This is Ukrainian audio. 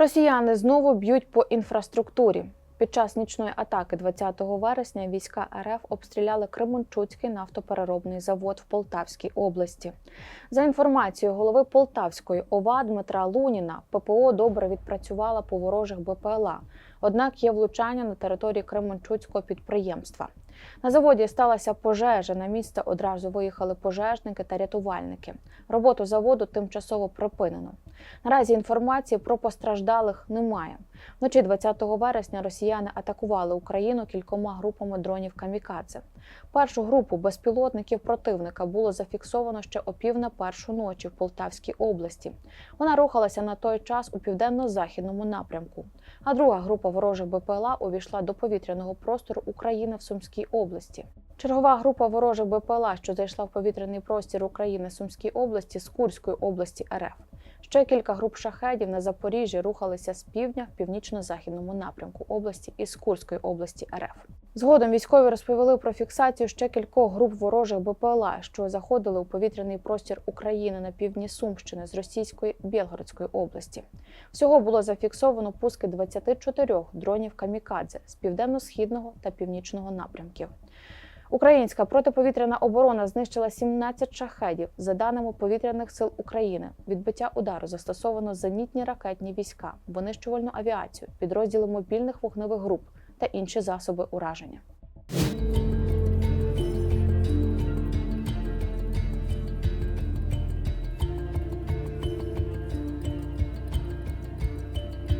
Росіяни знову б'ють по інфраструктурі. Під час нічної атаки 20 вересня війська РФ обстріляли Кременчуцький нафтопереробний завод в Полтавській області. За інформацією голови Полтавської ОВА Дмитра Луніна, ППО добре відпрацювала по ворожих БПЛА. Однак є влучання на території Кременчуцького підприємства. На заводі сталася пожежа. На місце одразу виїхали пожежники та рятувальники. Роботу заводу тимчасово припинено. Наразі інформації про постраждалих немає. Вночі 20 вересня росіяни атакували Україну кількома групами дронів камікадзе. Першу групу безпілотників противника було зафіксовано ще о пів на першу ночі в Полтавській області. Вона рухалася на той час у південно-західному напрямку. А друга група ворожих БПЛА увійшла до повітряного простору України в Сумській області. Чергова група ворожих БПЛА, що зайшла в повітряний простір України в Сумській області з Курської області РФ. Ще кілька груп шахедів на Запоріжжі рухалися з півдня в північно-західному напрямку області із Курської області РФ. Згодом військові розповіли про фіксацію ще кількох груп ворожих БПЛА, що заходили у повітряний простір України на півдні Сумщини з російської Білгородської області. Всього було зафіксовано пуски 24 дронів камікадзе з південно-східного та північного напрямків. Українська протиповітряна оборона знищила 17 шахедів. За даними повітряних сил України, відбиття удару застосовано зенітні ракетні війська, винищувальну авіацію, підрозділи мобільних вогневих груп та інші засоби ураження.